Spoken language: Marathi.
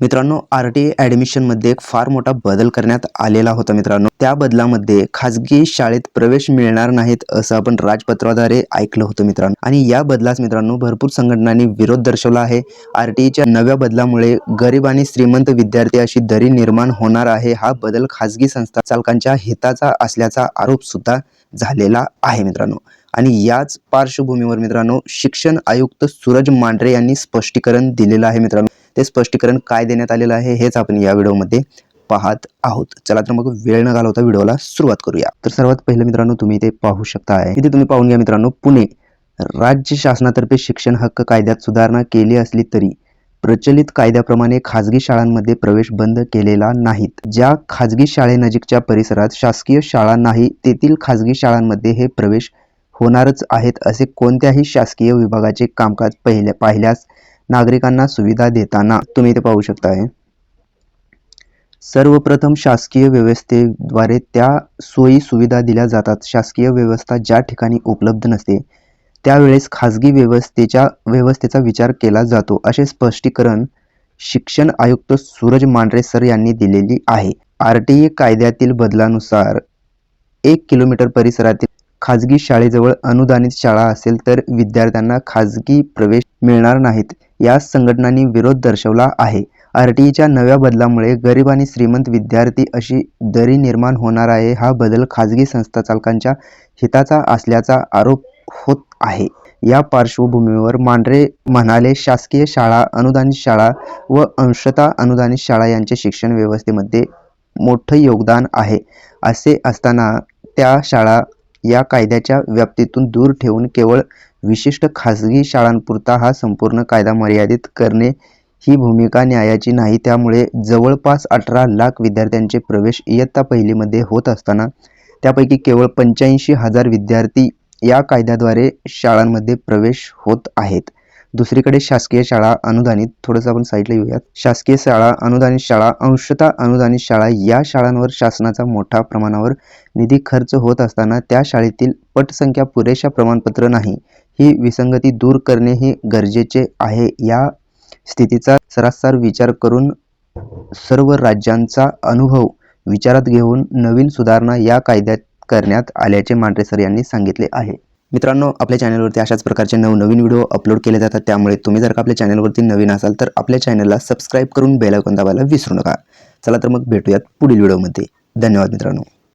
मित्रांनो आर टी ॲडमिशनमध्ये एक फार मोठा बदल करण्यात आलेला होता मित्रांनो. त्या बदलामध्ये खाजगी शाळेत प्रवेश मिळणार नाहीत असं आपण राजपत्राद्वारे ऐकलं होतं मित्रांनो. आणि या बदलास मित्रांनो भरपूर संघटनांनी विरोध दर्शवला आहे. आर टी ईच्या नव्या बदलामुळे गरीब आणि श्रीमंत विद्यार्थी अशी दरी निर्माण होणार आहे. हा बदल खाजगी संस्था चालकांच्या हिताचा असल्याचा आरोप सुद्धा झालेला आहे मित्रांनो. आणि याच पार्श्वभूमीवर मित्रांनो शिक्षण आयुक्त सूरज मांढरे यांनी स्पष्टीकरण दिलेलं आहे मित्रांनो. ते स्पष्टीकरण काय देण्यात आलेलं आहे हेच आपण या व्हिडिओमध्ये पाहत आहोत. चला तर मग वेळ न घालवता व्हिडिओला सुरुवात करूया. तर सर्वात पहिलं मित्रांनो तुम्ही ते पाहू शकता इथे तुम्ही पाहून घ्या मित्रांनो पुणे राज्य शासनातर्फे शिक्षण हक्क कायद्यात सुधारणा केली असली तरी प्रचलित कायद्याप्रमाणे खाजगी शाळांमध्ये प्रवेश बंद केलेला नाहीत. ज्या खाजगी शाळेनजीकच्या परिसरात शासकीय शाळा नाही तेथील खाजगी शाळांमध्ये हे प्रवेश होणारच आहेत असे कोणत्याही शासकीय विभागाचे कामकाज पहिल्या पाहिल्यास नागरिकांना सुविधा देताना तुम्ही ते पाहू शकताय. सर्वप्रथम शासकीय व्यवस्थेद्वारे त्या सोयी सुविधा दिल्या जातात. शासकीय व्यवस्था ज्या ठिकाणी उपलब्ध नसते त्यावेळेस खाजगी व्यवस्थेच्या व्यवस्थेचा विचार केला जातो. असे स्पष्टीकरण शिक्षण आयुक्त सूरज मांढरे सर यांनी दिलेली आहे. आर टी ए कायद्यातील बदलानुसार एक किलोमीटर परिसरातील खाजगी शाळेजवळ अनुदानित शाळा असेल तर विद्यार्थ्यांना खाजगी प्रवेश मिळणार नाहीत. या संघटनांनी विरोध दर्शवला आहे. आर टी ईच्या नव्या बदलामुळे गरीब आणि श्रीमंत विद्यार्थी अशी दरी निर्माण होणार आहे हा बदल खाजगी संस्था चालकांच्या हिताचा असल्याचा आरोप होत आहे. या पार्श्वभूमीवर मांढरे म्हणाले शासकीय शाळा अनुदानित शाळा व अंशता अनुदानित शाळा यांचे शिक्षण व्यवस्थेमध्ये मोठं योगदान आहे. असे असताना त्या शाळा या कायद्याच्या व्याप्तीतून दूर ठेवून केवळ विशिष्ट खाजगी शाळांपुरता हा संपूर्ण कायदा मर्यादित करणे ही भूमिका न्यायाची नाही. त्यामुळे जवळपास अठरा लाख विद्यार्थ्यांचे प्रवेश इयत्ता पहिलीमध्ये होत असताना त्यापैकी केवळ पंच्याऐंशी हजार विद्यार्थी या कायद्याद्वारे शाळांमध्ये प्रवेश होत आहेत. दुसरीकडे शासकीय शाळा अनुदानित थोडंसं आपण साईडला येऊयात. शासकीय शाळा अनुदानित शाळा अंशतः अनुदानित शाळा या शाळांवर शासनाचा मोठ्या प्रमाणावर निधी खर्च होत असताना त्या शाळेतील पटसंख्या पुरेशा प्रमाणपत्र नाही. ही विसंगती दूर करणे हे गरजेचे आहे. या स्थितीचा सरासर विचार करून सर्व राज्यांचा अनुभव विचारात घेऊन नवीन सुधारणा या कायद्यात करण्यात आल्याचे मांढरे सर यांनी सांगितले आहे. मित्रांनो आपल्या चॅनलवरती अशाच प्रकारचे नवनवीन व्हिडिओ अपलोड केले जातात. त्यामुळे तुम्ही जर का आपल्या चॅनलवरती नवीन असाल तर आपल्या चॅनलला सबस्क्राईब करून बेलायकॉन दाबायला विसरू नका. चला तर मग भेटूयात पुढील व्हिडिओमध्ये. धन्यवाद मित्रांनो.